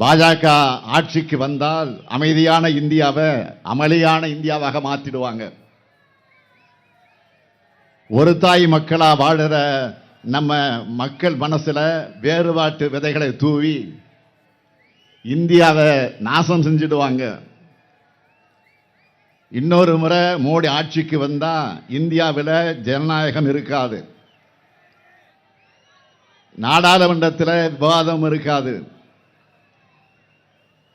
பாஜக ஆட்சிக்கு வந்தால் அமைதியான இந்தியாவை அமளியான இந்தியாவாக மாற்றிடுவாங்க ஒரு தாய் மக்களாக வாழுற நம்ம மக்கள் மனசில் வேறுபாட்டு விதைகளை தூவி இந்தியாவை நாசம் செஞ்சிடுவாங்க. இன்னொரு முறை மோடி ஆட்சிக்கு வந்தால் இந்தியாவில் ஜனநாயகம் இருக்காது. நாடாளுமன்றத்தில் விவாதம் இருக்காது.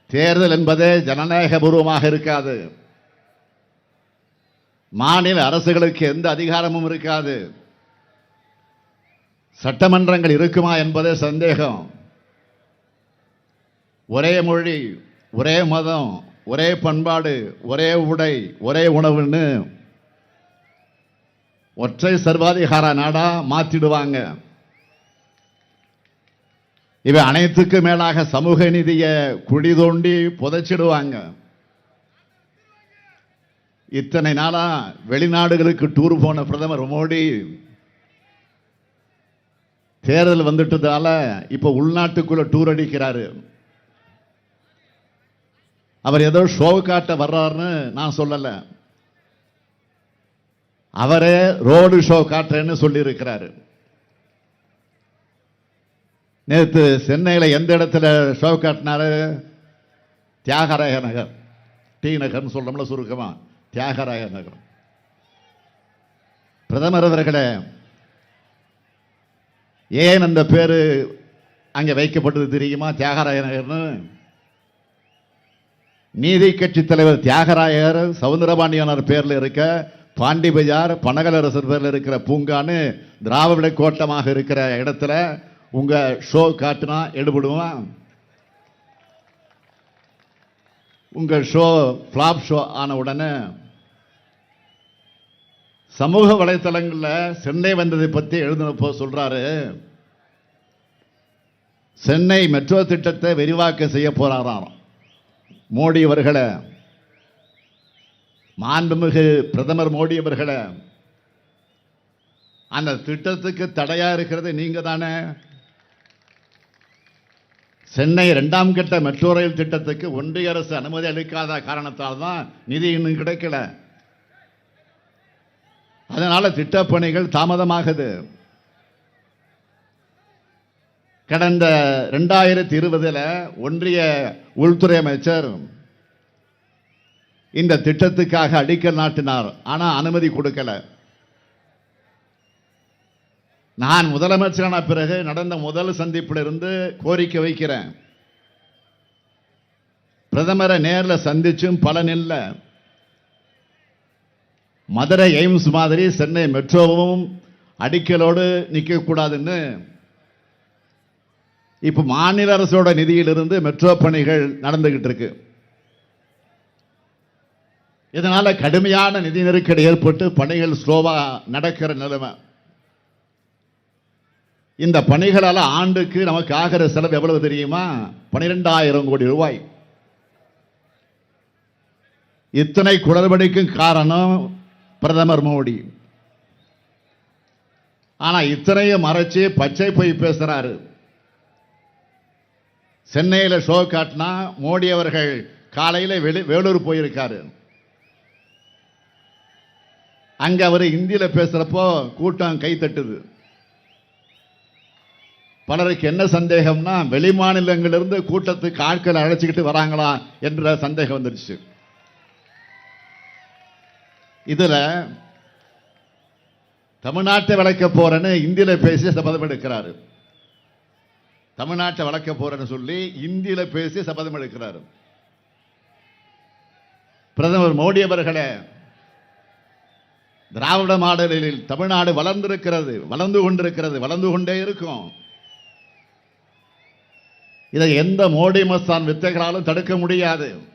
தேர்தல் என்பதே ஜனநாயக பூர்வமாக இருக்காது. மாநில அரசுகளுக்கு எந்த அதிகாரமும் இருக்காது. சட்டமன்றங்கள் இருக்குமா என்பதே சந்தேகம். ஒரே மொழி ஒரே மதம் ஒரே பண்பாடு ஒரே உடை ஒரே உணவுன்னு ஒற்றை சர்வாதிகார நாடா மாற்றிடுவாங்க இவை அனைத்துக்கு மேலாக சமூக நிதியை குழி தோண்டி புதைச்சிடுவாங்க. இத்தனை நாளா வெளிநாடுகளுக்கு டூர் போன பிரதமர் மோடி தேர்தல் வந்துட்டதால இப்ப உள்நாட்டுக்குள்ள டூர் அடிக்கிறாரு. அவர் ஏதோ ஷோ காட்ட வர்றாருன்னு நான் சொல்லல. அவரே ரோடு ஷோ காட்டுறேன்னு சொல்லியிருக்கிறாரு. நேற்று சென்னையில் எந்த இடத்துல ஷோ காட்டினாரு? தியாகராய நகர். டி நகர்னு சொல்கிறோம்ல சுருக்கமா. தியாகராய நகர். பிரதமர் அவர்களே ஏன் அந்த பேர் அங்கே வைக்கப்பட்டது தெரியுமா? தியாகராய நகர்னு. நீதி கட்சி தலைவர் தியாகராயர் சவுந்தரபாண்டியனார் பேரில் இருக்க பாண்டி பஜார் பனகலரசர் பேரில் இருக்கிற பூங்கான்னு திராவிட கோட்டமாக இருக்கிற இடத்துல உங்கள் ஷோ காட்டினா எடுபடுவோம் உங்கள் ஷோ ஃப்ளாப் ஷோ ஆன உடனே சமூக வலைத்தளங்களில் சென்னை வந்ததை பற்றி எழுதினப்போ சொல்கிறாரு சென்னை மெட்ரோ திட்டத்தை விரிவாக்கம் செய்ய போகிறாராம் மோடி அவர்களை. மாண்புமிகு பிரதமர் மோடி அவர்களை. அந்த திட்டத்துக்கு தடையாக இருக்கிறது நீங்கள் தானே சென்னை இரண்டாம் கட்ட மெட்ரோ ரயில் திட்டத்துக்கு ஒன்றிய அரசு அனுமதி அளிக்காத காரணத்தால் தான் நிதி இன்னும் கிடைக்கல. அதனால திட்டப்பணிகள் தாமதமாகுது. கடந்த ரெண்டாயிரத்தி இருபதில் ஒன்றிய உள்துறை அமைச்சர் இந்த திட்டத்துக்காக அடிக்கல் நாட்டினார். ஆனால் அனுமதி கொடுக்கலை. நான் முதலமைச்சரான பிறகு நடந்த முதல் சந்திப்பிலிருந்து கோரிக்கை வைக்கிறேன். பிரதமரை நேரில் சந்திச்சும் பலன் இல்லை. மதுரை எய்ம்ஸ் மாதிரி சென்னை மெட்ரோவும் அடிக்கலோடு நிற்கக்கூடாதுன்னு இப்போ மாநில அரசோட நிதியிலிருந்து மெட்ரோ பணிகள் நடந்துகிட்டு இருக்கு. இதனால் கடுமையான நிதி நெருக்கடி ஏற்பட்டு பணிகள் ஸ்லோவாக நடக்கிற நிலைமை. இந்த பணிகளால் ஆண்டுக்கு நமக்கு ஆகிற செலவு எவ்வளவு தெரியுமா? பனிரெண்டாயிரம் கோடி ரூபாய். இத்தனை குளறுபடிக்கும் காரணம் பிரதமர் மோடி. ஆனால் இத்தனையும் மறைச்சு பச்சை போய் பேசுறாரு. சென்னையில் ஷோ காட்டினா மோடி அவர்கள் காலையில் வெளி வேலூர் போயிருக்காரு. அங்கே அவர் இந்தியில் பேசுகிறப்போ கூட்டம் கைத்தட்டுது பலருக்கு என்ன சந்தேகம்னா வெளி மாநிலங்களிலிருந்து கூட்டத்துக்கு ஆட்களை அழைச்சிக்கிட்டு வராங்களா என்ற சந்தேகம் வந்துருச்சு. இதில் தமிழ்நாட்டை வளர்க்க போறேன்னு இந்தியில் பேசி சபதம் எடுக்கிறாரு. தமிழ்நாட்டை வளர்க்க போறேன்னு சொல்லி இந்தியில் பேசி சபதம் எடுக்கிறாரு. பிரதமர் மோடி அவர்களே திராவிட மாடலில் தமிழ்நாடு வளர்ந்திருக்கிறது வளர்ந்து கொண்டிருக்கிறது வளர்ந்து கொண்டே இருக்கும். இதை எந்த மோடி மஸ்தான் வித்தைகளாலும் தடுக்க முடியாது.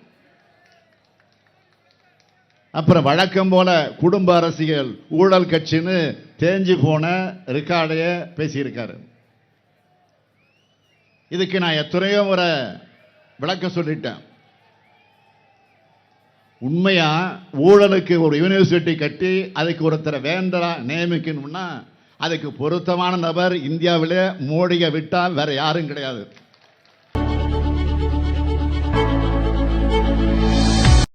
அப்புறம் வழக்கம் போல குடும்ப அரசியல் ஊழல் கட்சின்னு தேஞ்சு போன ரெக்கார்டைய பேசியிருக்காரு. இதுக்கு நான் எத்தனையோ முறை விளக்கம் சொல்லிட்டேன். உண்மையா ஊழலுக்கு ஒரு யூனிவர்சிட்டி கட்டி அதுக்கு ஒருத்தரை வேந்தரா நியமிக்கணும்னா அதுக்கு பொருத்தமான நபர் இந்தியாவிலே மோடியை விட்டால் வேற யாரும் கிடையாது. Thank you.